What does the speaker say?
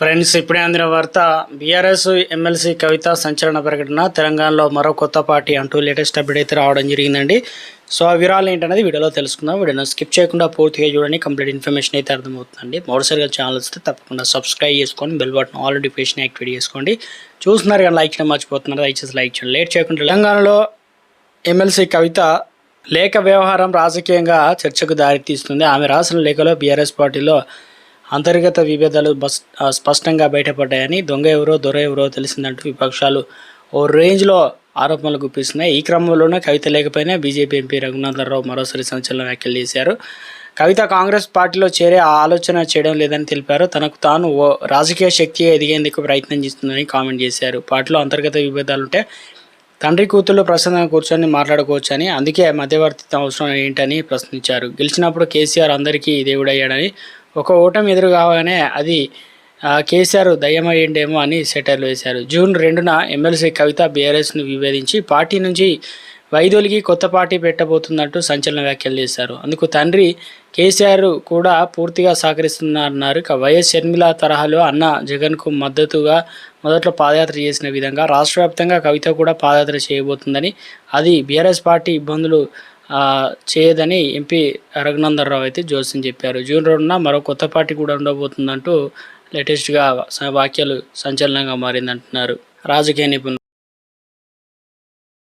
Friends ఇప్పుడే అందిన వార్త బీఆర్ఎస్ ఎమ్మెల్సీ కవిత సంచలన ప్రకటన తెలంగాణలో మరో కొత్త పార్టీ అంటూ లేటెస్ట్ అప్డేట్ అయితే రావడం జరిగిందండి. సో ఆ వివరాలు ఏంటనేది వీడియోలో తెలుసుకుందాం. వీడియోను స్కిప్ చేయకుండా పూర్తిగా చూడండి. కంప్లీట్ ఇన్ఫర్మేషన్ అయితే అర్థమవుతుందండి. మొదటిసారిగా ఛానల్ వస్తే తప్పకుండా సబ్స్క్రైబ్ చేసుకొని bell button all notification activate చేసుకోండి. చూస్తున్నారు కానీ లైక్ చేయడం మర్చిపోతున్నారు. దయచేసి లైక్ చేయండి. లేట్ చేయకుండా తెలంగాణలో ఎమ్మెల్సీ కవిత లేఖ వ్యవహారం రాజకీయంగా చర్చకు దారితీస్తుంది. ఆమె రాసిన లేఖలో బీఆర్ఎస్ పార్టీలో అంతర్గత విభేదాలు బస్ స్పష్టంగా బయటపడ్డాయని దొంగ ఎవరో దొర ఎవరో తెలిసిందంటూ విపక్షాలు ఓ రేంజ్లో ఆరోపణలు గుప్పిస్తున్నాయి. ఈ క్రమంలోనే కవిత లేకపోయినా బీజేపీ ఎంపీ రఘునాథరావు మరోసారి సంచలన వ్యాఖ్యలు చేశారు. కవిత కాంగ్రెస్ పార్టీలో చేరే ఆలోచన చేయడం లేదని తెలిపారు. తనకు తాను ఓ రాజకీయ శక్తి ఎదిగేందుకు ప్రయత్నం చేస్తుందని కామెంట్ చేశారు. పార్టీలో అంతర్గత విభేదాలుంటే తండ్రి కూతుళ్ళు ప్రసన్నంగా కూర్చొని మాట్లాడుకోవచ్చని అందుకే మధ్యవర్తిత్వం అవసరం ఏంటని ప్రశ్నించారు. గెలిచినప్పుడు కేసీఆర్ అందరికీ దేవుడయ్యాడని ఒక ఓటమి ఎదురు కాగానే అది కేసీఆర్ దయ్యమయ్యిండేమో అని సెటర్లు వేశారు. జూన్ రెండున ఎమ్మెల్సీ కవిత బీఆర్ఎస్ను విభేదించి పార్టీ నుంచి వైదొలిగి కొత్త పార్టీ పెట్టబోతున్నట్టు సంచలన వ్యాఖ్యలు చేశారు. అందుకు తండ్రి కేసీఆర్ కూడా పూర్తిగా సహకరిస్తున్నారన్నారు. ఇక వైఎస్ షర్మిల తరహాలో అన్న జగన్కు మద్దతుగా మొదట్లో పాదయాత్ర చేసిన విధంగా రాష్ట్రవ్యాప్తంగా కవిత కూడా పాదయాత్ర చేయబోతుందని అది బీఆర్ఎస్ పార్టీ ఇబ్బందులు చేయదని ఎంపీ రఘునందనరావు అయితే జోస్యం చెప్పారు. జూన్ రెండున మరో కొత్త పార్టీ కూడా ఉండబోతుందంటూ లేటెస్ట్గా వాక్యాలు సంచలనంగా మారిందంటున్నారు. రాజకీయ నిపుణులు.